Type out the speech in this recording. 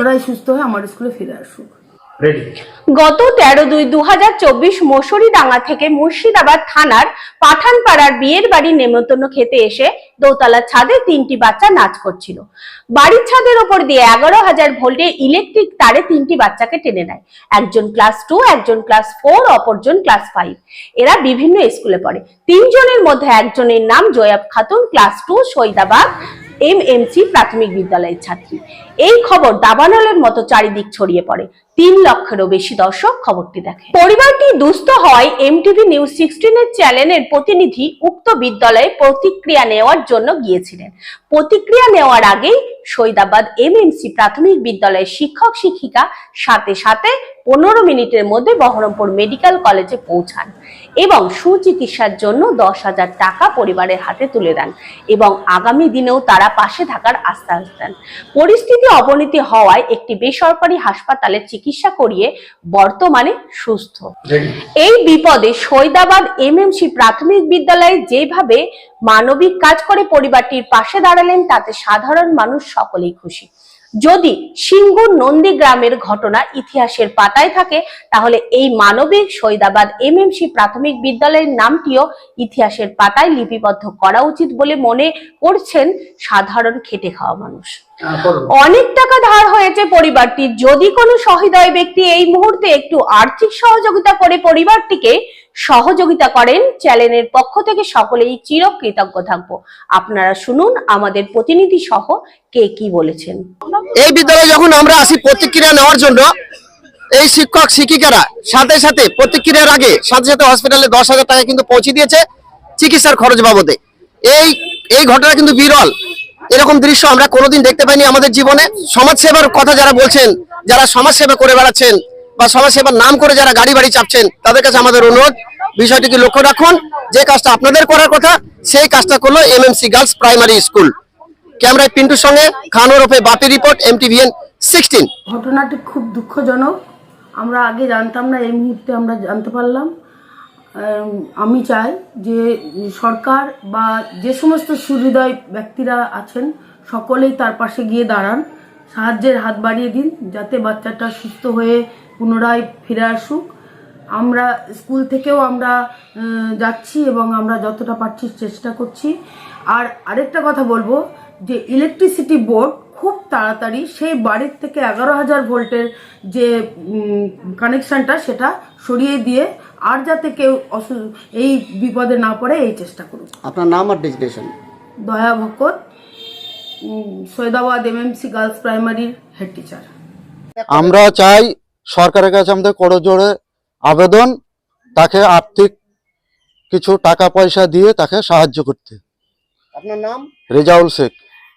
ওরাই সুস্থ হয়ে আমার স্কুলে ফিরে আসুক। গত তেরো দুই দু হাজার চব্বিশ মসুরিডাঙ্গা থেকে মুর্শিদাবাদ থানার পাঠানপাড়ার বিয়ের বাড়ির নেমন্তন্ন খেতে এসে দোতলার ছাদে তিনটি বাচ্চা নাচ করছিল। বাড়ির ছাদের ওপর দিয়ে এগারো হাজার ভোল্টের ইলেকট্রিক তারে তিনটি বাচ্চাকে টেনে নেয়। একজন ক্লাস টু একজন ক্লাস ফোর অপরজন ক্লাস ফাইভ। এরা বিভিন্ন স্কুলে পড়ে। তিনজনের মধ্যে একজনের নাম Joyab Khatun class two Saidabad M MC প্রাথমিক বিদ্যালয়ের ছাত্রী। এই খবর দাবানলের মতো চারিদিক ছড়িয়ে পড়ে। তিন লক্ষেরও বেশি দর্শক খবরটি দেখে। পরিবারটি দুস্থ হয় এমটিভি নিউজ সিক্সটিনের চ্যানেলের প্রতিনিধি উক্ত বিদ্যালয়ে প্রতিক্রিয়া নেওয়ার জন্য গিয়েছিলেন। প্রতিক্রিয়া নেওয়ার আগেই সৈদাবাদ এমএমসি প্রাথমিক বিদ্যালয়ের শিক্ষক শিক্ষিকা সাথে সাথে পনেরো মিনিটের মধ্যে বহরমপুর মেডিকেল কলেজে পৌঁছান এবং সুচিকিৎসার জন্য দশ হাজার টাকা পরিবারের হাতে তুলে দেন এবং আগামী দিনেও তারা পাশে থাকার আশ্বাস দেন। পরিস্থিতি অবনতি হওয়ায় একটি বেসরকারি হাসপাতালে চিকিৎসা করিয়ে বর্তমানে সুস্থ। এই বিপদে সৈদাবাদ এমএমসি প্রাথমিক বিদ্যালয়ে যেভাবে মানবিক কাজ করে পরিবারটির পাশে দাঁড়ালেন তাতে সাধারণ মানুষ সকলেই খুশি। যদি সিঙ্গুর নন্দী গ্রামের ঘটনা ইতিহাসের পাতায় থাকে তাহলে এই মানবিক সৈদাবাদ এমএমসি প্রাথমিক বিদ্যালয়ের নামটিও ইতিহাসের পাতায় লিপিবদ্ধ করা উচিত বলে মনে করছেন সাধারণ খেটে খাওয়া মানুষ। অনেক টাকা ধার হয়েছে পরিবারটির। যদি কোনো সহৃদয় ব্যক্তি এই মুহূর্তে একটু আর্থিক সহযোগিতা করে পরিবারটিকে সহযোগিতা করেন চ্যানেলের পক্ষ থেকে সকলেই চিরকৃতজ্ঞ থাকব আপনারা শুনুন আমাদের প্রতিনিধি সহ কে কি বলেছেন। এই বিদ্যালয়ে যখন আমরা আসি প্রতিক্রিয়া নেওয়ার জন্য, এই শিক্ষক, শিক্ষিকারা সাথে সাথে প্রতিক্রিয়ার আগে সাথে সাথে হসপিটালে দশ হাজার টাকা কিন্তু পৌঁছে দিয়েছে চিকিৎসার খরচ বাবদে। এই এই ঘটনা কিন্তু বিরল। এরকম দৃশ্য আমরা কোনোদিন দেখতে পাইনি আমাদের জীবনে। সমাজ সেবার কথা যারা বলছেন, যারা সমাজ সেবা করে বেড়াচ্ছেন বা সমাজ সেবার নাম করে যারা গাড়ি বাড়ি চাপছেন, তাদের কাছে আমাদের অনুরোধ। বিষয়টিকে লক্ষ্য রাখুন, যে কাজটা আপনাদের করার কথা, সেই কাজটা করল এমএমসি গার্লস প্রাইমারি স্কুল ক্যামেরায় পিন্টুর সঙ্গে খান ওরফে বাপি রিপোর্ট এমটিভিএন সিক্সটিন ঘটনাটি খুব দুঃখজনক। আমরা আগে জানতাম না, এই মুহূর্তে আমরা জানতে পারলাম। আমি চাই যে সরকার বা যে সমস্ত সুহৃদয় ব্যক্তিরা আছেন, সকলেই তার পাশে গিয়ে দাঁড়ান। সাহায্যের হাত বাড়িয়ে দিন, যাতে বাচ্চাটা সুস্থ হয়ে পুনরায় ফিরে আসুক। আমরা স্কুল থেকেও আমরা যাচ্ছি এবং আমরা যতটা পারছি চেষ্টা করছি। আর আরেকটা কথা বলব যে ইলেকট্রিসিটি বোর্ড খুব তাড়াতাড়ি সেই বাড়ির থেকে এগারো হাজার ভোল্টের যে কানেকশানটা সেটা সরিয়ে দিয়ে আর যাতে কেউ অসু- এই বিপদে না পড়ে এই চেষ্টা করুন আপনার নাম আর designation Daya Bhakat Saidabad MMC girls প্রাইমারির head teacher আমরা চাই সরকারের কাছে আমাদের করজোড়ে আবেদন তাকে আর্থিক কিছু টাকা পয়সা দিয়ে তাকে সাহায্য করতে। আপনার নাম? রেজাউল শেখ।